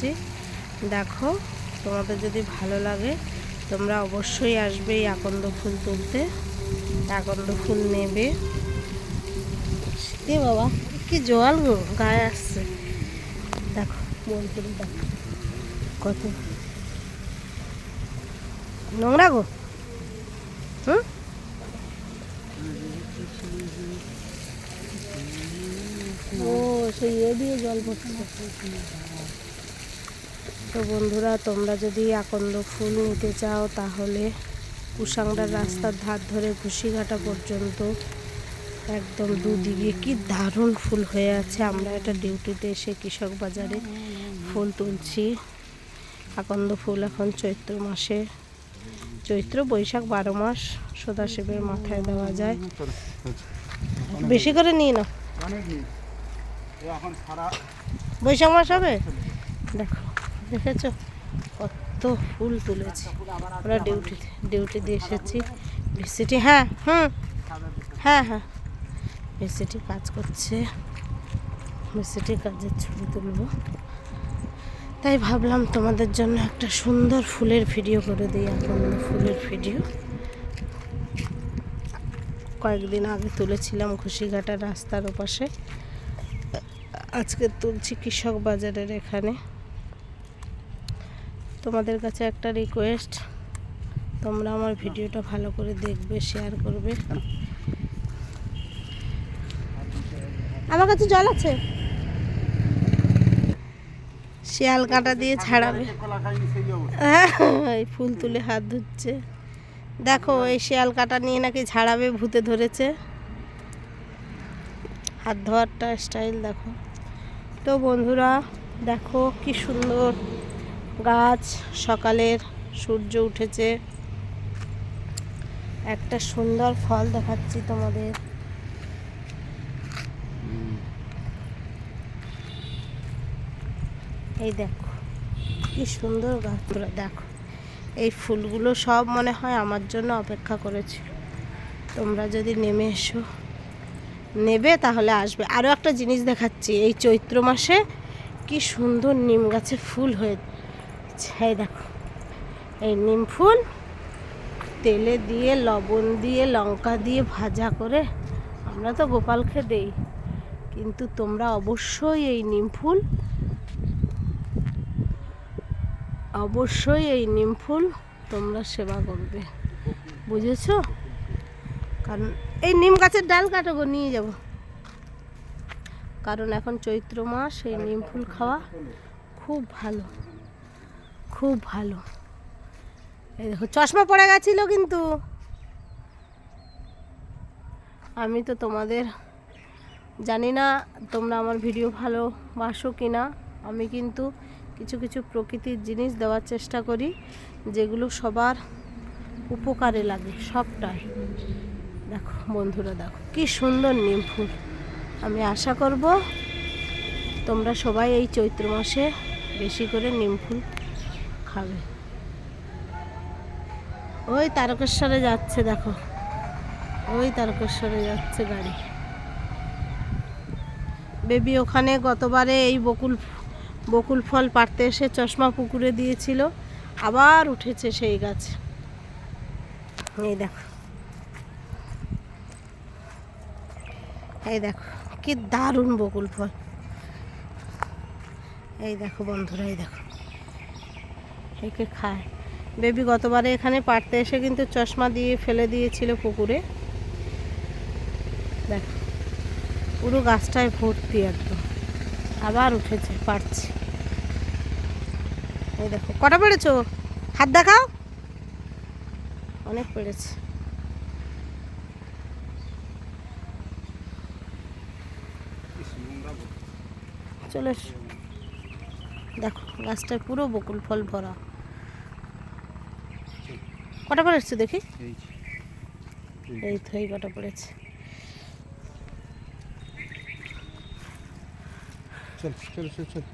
এসেছি দেখো, তোমাদের যদি ভালো লাগে, তোমরা অবশ্যই আসবে এই আকন্দ ফুল তুলতে। আকন্দ ফুল নেবে। এ বাবা, কি জল গো, গায়ে আসছে। দেখো মন করে দেখো কত? নোংরা গো। হুম? ও, সেই ইয়ে দিয়ে জল পড়ছে তো বন্ধুরা, তোমরা যদি আকন্দ ফুল নিতে চাও, তাহলে কুসাংড়ার রাস্তার ধার ধরে ঘুষিঘাটা পর্যন্ত একদম দুদিকে কি দারুণ ফুল হয়ে আছে। আমরা এটা ডিউটিতে এসে কৃষক বাজারে ফুল তুলছি। আকন্দ ফুল এখন চৈত্র মাসে। চৈত্র, বৈশাখ বারো মাস সদাশিবের মাথায় দেওয়া যায়। বেশি করে নিয়ে নাও। বৈশাখ মাস হবে? দেখো। দেখেছ? কত ফুল তুলেছি। আমরা ডিউটিতে ডিউটি দিয়ে এসেছি। ভিসিটি হ্যাঁ হুম হ্যাঁ হ্যাঁ। ভিসিটি কাজ করছে। ভিসিটি কাজের ছবি তুলবো। তাই ভাবলাম তোমাদের জন্য একটা সুন্দর ফুলের ভিডিও করে দিই এখন ফুলের ভিডিও। কয়েকদিন আগে তুলেছিলাম ঘুষিঘাটা রাস্তার ওপাশে। আজকে তুলছি কৃষক বাজারের এখানে। তোমাদের কাছে একটা রিকোয়েস্ট তোমরা আমার ভিডিওটা ভালো করে দেখবে শেয়ার করবে। আমার কাছে জল আছে। শিয়াল কাঁটা দিয়ে ছাড়াবে। হ্যাঁ, এই ফুল তুলে হাত ধুচ্ছে। দেখো এই শিয়াল কাটা নিয়ে নাকি ঝাড়াবে ভূতে ধরেছে। হাত ধোয়ারটা স্টাইল দেখো। তো বন্ধুরা দেখো কি সুন্দর গাছ, সকালের সূর্য উঠেছে। একটা সুন্দর ফল দেখাচ্ছি তোমাদের। এই দেখো, কি সুন্দর গাছগুলো, দেখো। এই ফুলগুলো সব মনে হয় আমার জন্য অপেক্ষা করেছিল। তোমরা যদি নেমে এসো, নেবে তাহলে আসবে। আরও একটা জিনিস দেখাচ্ছি, এই চৈত্র মাসে কি সুন্দর নিম গাছে ফুল হয়েছে। এই দেখো। এই নিম ফুল, তেলে দিয়ে, লবণ দিয়ে, লঙ্কা দিয়ে ভাজা করে আমরা তো গোপালকে দেই। কিন্তু তোমরা অবশ্যই এই নিম ফুল, অবশ্যই এই নিম ফুল তোমরা সেবা করবে। বুঝেছ? কারণ এই নিম গাছের ডাল কাটো গো, নিয়ে যাব। কারণ এখন চৈত্র মাস, এই নিম ফুল খাওয়া খুব ভালো। খুব ভালো। এই দেখো, চশমা পড়ে গেছিল কিন্তু। আমি তো তোমাদের জানি না তোমরা আমার ভিডিও ভালোবাসো কি না আমি কিন্তু কিছু কিছু প্রকৃতির জিনিস দেওয়ার চেষ্টা করি, যেগুলো সবার উপকারে লাগে, সবটাই। দেখো, বন্ধুরা, দেখো, কি সুন্দর নিম ফুল। আমি আশা করব তোমরা সবাই এই চৈত্র মাসে বেশি করে নিম ফুল খাবে। ওই তারকেশ্বরে যাচ্ছে, দেখো। ওই তারকেশ্বরে যাচ্ছে গাড়ি। বেবি ওখানে গতবারে এই বকুল বকুল ফল পাড়তে এসে চশমা পুকুরে দিয়েছিল, আবার উঠেছে সেই গাছ। এই দেখো। এই দেখো, কি দারুণ বকুল ফল। এই দেখো বন্ধুরা, এই দেখো। একে খায়। বেবি গতবারে এখানে পাড়তে এসে কিন্তু চশমা দিয়ে ফেলে দিয়েছিল পুকুরে। দেখো, পুরো গাছটায় ভর্তি একদম। আবার উঠেছে, পারছে। এই দেখো, কটা পেরেছ? হাত দেখাও। অনেক পেরেছে। চলে। দেখো, গাছটায় পুরো বকুল ফল ভরা। কটা পড়েছে দেখি? এই তো এই কটা পড়েছে। চল চল চল চল।